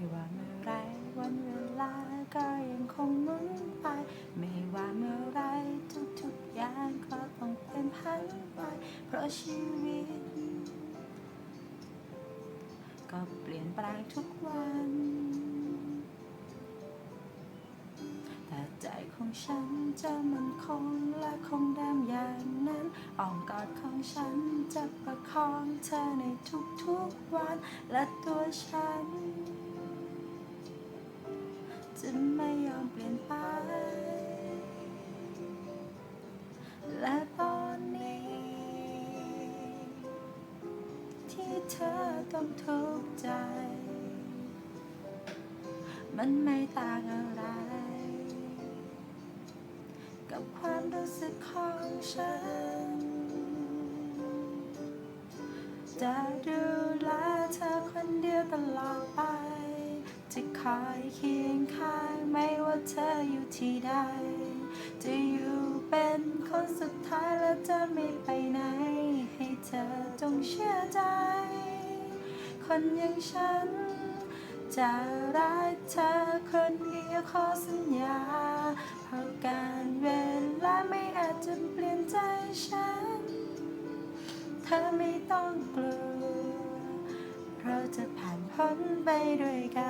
ไม่ว่าเมื่อไรวันเวลาก็ยังคงหมุนไป ไม่ว่าเมื่อไรทุกๆอย่างก็ต้องเป็นพันไปเพราะชีวิต ก็เปลี่ยนแปลงทุกวัน แต่ใจของฉันจะมันคงและคงเดิมอย่างนั้นอ้อมกอดของฉันจะประคองเธอในทุกๆวันและตัวฉัน และตอนนี้ ที่เธอต้องทุกข์ใจ มันไม่ต่างอะไร กับความรู้สึกของฉัน จะดูแลเธอคนเดียวตลอดไป จะคอยเคียงข้างไม่ว่าเธออยู่ที่ใดจะ ท้ายและจะไม่ไปไหน ให้เธอจงเชื่อใจ คนอย่างฉัน จะรักเธอคนเดียวขอสัญญา เพราะการเวลาไม่อาจจะเปลี่ยนใจฉัน เธอไม่ต้องกลัว เราจะผ่านพ้นไปด้วยกัน